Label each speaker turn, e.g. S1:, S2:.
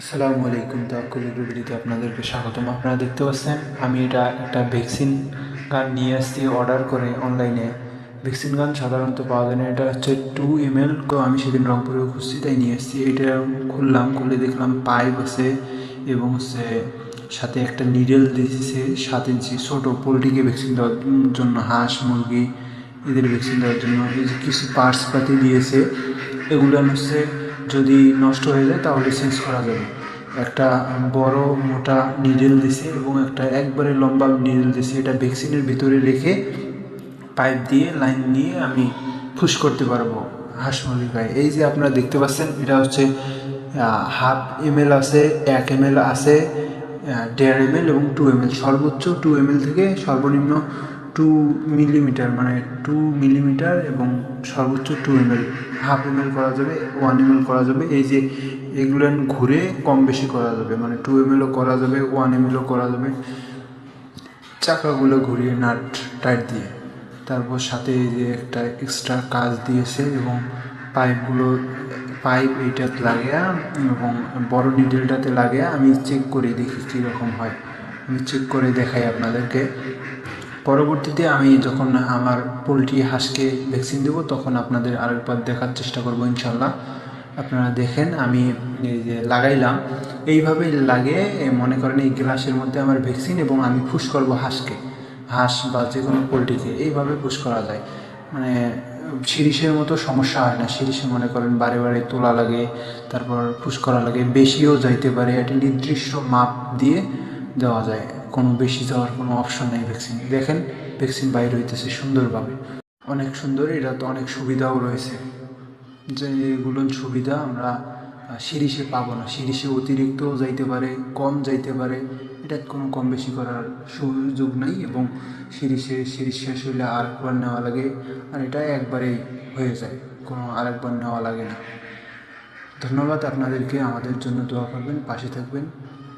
S1: আসসালামু আলাইকুম তাকুলের ভিডিওতে আপনাদেরকে স্বাগতম। আপনারা দেখতে পাচ্ছেন, আমি এটা একটা ভ্যাকসিন গান নিয়ে আসছি, অর্ডার করে অনলাইনে। ভ্যাকসিন গান সাধারণত পাওয়া যায় না, এটা হচ্ছে টু এম এল তো আমি সেদিন রংপুরে খুঁজছি তাই নিয়ে এসেছি এটা খুললাম, খুলে দেখলাম পাইপ আছে এবং হচ্ছে সাথে একটা নিডেল দিয়েছে সাত ইঞ্চি, ছোটো পোলট্রিকে ভ্যাকসিন দেওয়ার জন্য, হাঁস, মুরগি, এদের ভ্যাকসিন দেওয়ার জন্য। কিছু পার্টস পাতি দিয়েছে, এগুলো হচ্ছে যদি নষ্ট হয়ে যায়, তাহলে চেঞ্জ করা যাবে। একটা বড় মোটা নিডেল দিছে এবং একটা একবারে লম্বা নিডেল দিছে। এটা ভ্যাকসিনের ভিতরে রেখে পাইপ দিয়ে লাইন নিয়ে আমি ফুস করতে পারব। হাঁস মুরগি গায়ে এই যে আপনারা দেখতে পাচ্ছেন, এটা হচ্ছে হাফ এম এল আছে, এক এম এল আছে দেড় এম এল এবং টু এম এল সর্বোচ্চ টু এম এল থেকে সর্বনিম্ন টু মিলিমিটার মানে টু মিলিমিটার এবং সর্বোচ্চ two M L half M L করা যাবে ওয়ান এম এল করা যাবে। এই যে এগুলো ঘুরে কম বেশি করা যাবে মানে টু এম এলও করা যাবে ওয়ান এম এলও করা যাবে। চাকাগুলো ঘুরিয়ে নাট টাইট দিয়ে, তারপর সাথে এই যে একটা এক্সট্রা কাজ দিয়েছে এবং পাইপগুলো পাইপ এইটাতে লাগিয়ে, এবং বড় নিডেলটাতে লাগিয়ে আমি চেক করে দেখি কীরকম হয়। আমি চেক করে দেখাই আপনাদেরকে। পরবর্তীতে আমি যখন আমার পোলট্রি হাঁসকে ভ্যাকসিন দেবো, তখন আপনাদের আরেকবার দেখার চেষ্টা করব ইনশাল্লাহ আপনারা দেখেন, আমি এই যে লাগাইলাম, এইভাবে লাগে মনে করেন এই গ্লাসের মধ্যে আমার ভ্যাকসিন এবং আমি ফুস করব হাঁসকে। হাঁস বা যে কোনো পোলট্রিকে এইভাবে পুশ করা যায়। মানে শিরিষের মতো সমস্যা হয় না। শিরিষে মনে করেন বারে বারে তোলা লাগে, তারপর পুশ করা লাগে। বেশিও যাইতে পারে। একটা নির্দিষ্ট মাপ দিয়ে দেওয়া যায়। কোনো বেশি যাওয়ার কোনো অপশন নেই ভ্যাকসিন দেখেন ভ্যাকসিন বাইরে হইতেছে সুন্দরভাবে। অনেক সুন্দর এটা তো অনেক সুবিধাও রয়েছে। যে এগুলো সুবিধা আমরা সিরিজে পাবো না। সিরিজে অতিরিক্তও যাইতে পারে, কম যাইতে পারে। এটা কোনো কম বেশি করার সুযোগ নাই এবং সিরিজে, সিরিজ শেষ হলে আরেকবার নেওয়া লাগে। আর এটা একবারেই হয়ে যায়। কোনো আরেকবার নেওয়া লাগে না। ধন্যবাদ আপনাদেরকে। আমাদের জন্য দোয়া করবেন। পাশে থাকবেন।